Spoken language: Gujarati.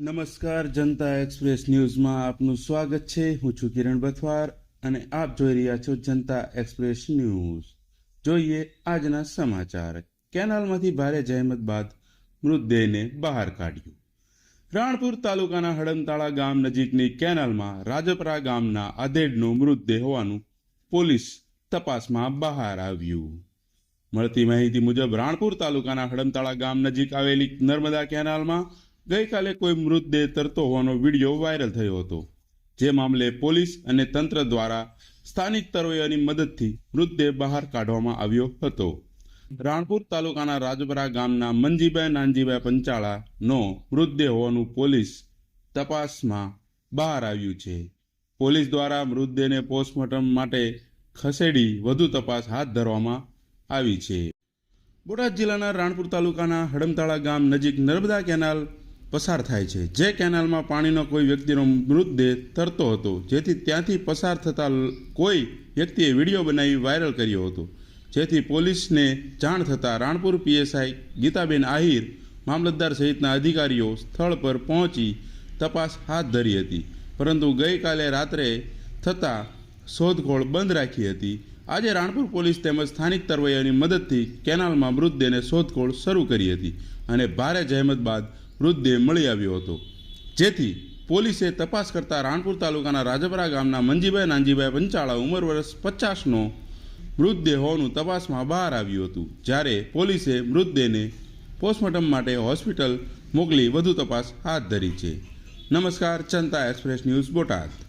નમસ્કાર, જનતા એક્સપ્રેસ ન્યૂઝમાં આપનું સ્વાગત છે. હું છું કિરણ બથવાર અને આપ જોઈ રહ્યા છો જનતા એક્સપ્રેસ ન્યૂઝ. જોઈએ આજના સમાચાર. કેનાલમાંથી ભારે જહેમત બાદ મૃતદેહને બહાર કાઢ્યું. રાણપુર તાલુકાના હડમતાળા ગામ નજીકની કેનાલમાં રાજપરા ગામના આધેડનો મૃતદેહ હોવાનું પોલીસ તપાસમાં બહાર આવ્યું. મળતી માહિતી મુજબ, રાણપુર તાલુકાના હડમતાળા ગામ નજીક આવેલી નર્મદા કેનાલમાં ગઈકાલે કોઈ મૃતદેહ તરતો હોવાનો વીડિયો વાયરલ થયો હતો. જે મામલે પોલીસ અને તંત્ર દ્વારા સ્થાનિક તરવૈયાની મદદથી મૃતદેહ બહાર કાઢવામાં આવ્યો હતો. રાણપુર તાલુકાના રાજપરા ગામના મંજીભાઈ નાનજીભાઈ પંચાળાનો મૃતદેહ હોવાનું પોલીસ તપાસમાં બહાર આવ્યું છે. પોલીસ દ્વારા મૃતદેહને પોસ્ટમોર્ટમ માટે ખસેડી વધુ તપાસ હાથ ધરવામાં આવી છે. બોટાદ જિલ્લાના રાણપુર તાલુકાના હડમતાળા ગામ નજીક નર્મદા કેનાલ પસાર થાય છે. જે કેનાલમાં પાણીનો કોઈ વ્યક્તિનો મૃતદેહ તરતો હતો, જેથી ત્યાંથી પસાર થતા કોઈ વ્યક્તિએ વીડિયો બનાવી વાયરલ કર્યો હતો. જેથી પોલીસને જાણ થતાં રાણપુર પીએસઆઈ ગીતાબેન આહિર, મામલતદાર સહિતના અધિકારીઓ સ્થળ પર પહોંચી તપાસ હાથ ધરી હતી. પરંતુ ગઈકાલે રાત્રે થતાં શોધખોળ બંધ રાખી હતી. આજે રાણપુર પોલીસ તેમજ સ્થાનિક તરવૈયાની મદદથી કેનાલમાં મૃતદેહને શોધખોળ શરૂ કરી હતી અને ભારે જહેમત બાદ મૃતદેહ મળી આવ્યો હતો. જેથી પોલીસે તપાસ કરતાં રાણપુર તાલુકાના રાજપરા ગામના મંજીભાઈ નાનજીભાઈ પંચાળા ઉંમર વર્ષ પચાસનો મૃતદેહ હોવાનું તપાસમાં બહાર આવ્યું હતું. જ્યારે પોલીસે મૃતદેહને પોસ્ટમોર્ટમ માટે હોસ્પિટલ મોકલી વધુ તપાસ હાથ ધરી છે. નમસ્કાર જનતા એક્સપ્રેસ ન્યૂઝ બોટાદ.